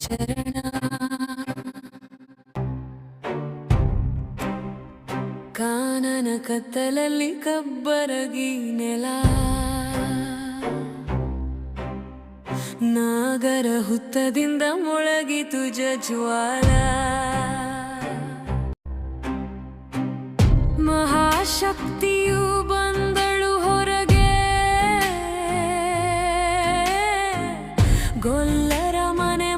ಶರಣ ಕಾನನ ಕತ್ತಲಲ್ಲಿ ಕಬ್ಬರಗಿ ನೆಲ. ನಾಗರ ಹುತ್ತದಿಂದ ಮುಳಗಿತು ಜ್ವಾಲ ಮಹಾಶಕ್ತಿಯು ಬಂದಳು ಹೊರಗೆ. ಗೊಲ್ಲರ ಮನೆ